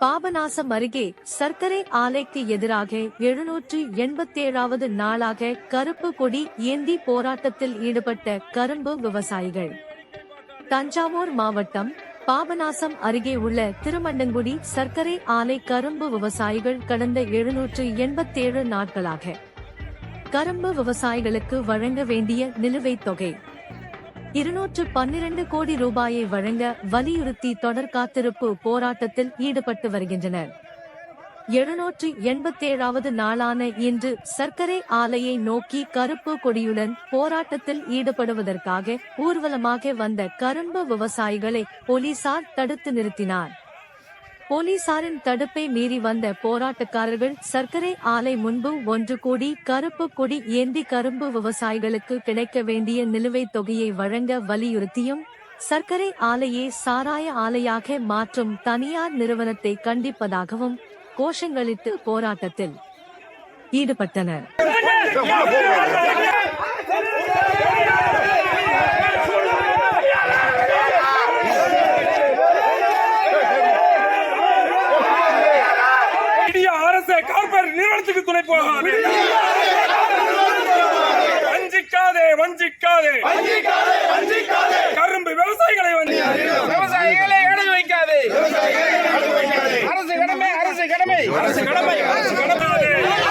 பாபநாசம் அருகே சர்க்கரை ஆலைக்கு எதிராக எழுநூற்று எண்பத்தேழாவது நாளாக கருப்பு கொடி ஏந்தி போராட்டத்தில் ஈடுபட்ட கரும்பு விவசாயிகள். தஞ்சாவூர் மாவட்டம் பாபநாசம் அருகே உள்ள திருமண்டங்குடி சர்க்கரை ஆலை கரும்பு விவசாயிகள் கடந்த எழுநூற்று எண்பத்தேழு நாட்களாக கரும்பு விவசாயிகளுக்கு வழங்க வேண்டிய நிலுவைத் தொகை இருநூற்று பன்னிரண்டு கோடி ரூபாயை வழங்க வலியுறுத்தி தொடர் காத்திருப்பு போராட்டத்தில் ஈடுபட்டு வருகின்றனர். எழுநூற்று எண்பத்தேழாவது நாளான இன்று சர்க்கரை ஆலையை நோக்கி கருப்பு கொடியுடன் போராட்டத்தில் ஈடுபடுவதற்காக ஊர்வலமாக வந்த கரும்பு விவசாயிகளை போலீசார் தடுத்து நிறுத்தினார். போலீசாரின் தடுப்பை மீறி வந்த போராட்டக்காரர்கள் சர்க்கரை ஆலை முன்பு ஒன்று கோடி கருப்பு கொடி ஏந்தி கரும்பு விவசாயிகளுக்கு கிடைக்க வேண்டிய நிலுவைத் தொகையை வழங்க வலியுறுத்தியும் சர்க்கரை ஆலையை சாராய ஆலையாக மாற்றும் தனியார் நிறுவனத்தை கண்டிப்பதாகவும் கோஷங்களிட்டு போராட்டத்தில் ஈடுபட்டனர். அரசு கார்பரேட் நிறுவனத்துக்கு துணை போகாது. வஞ்சிக்காதே வஞ்சிக்காதே. கரும்பு விவசாயிகளை விவசாயிகளை அடை வைக்காதே. அரசு கடமை அரசு கடமை. அரசு கடமை அரசு கடமை.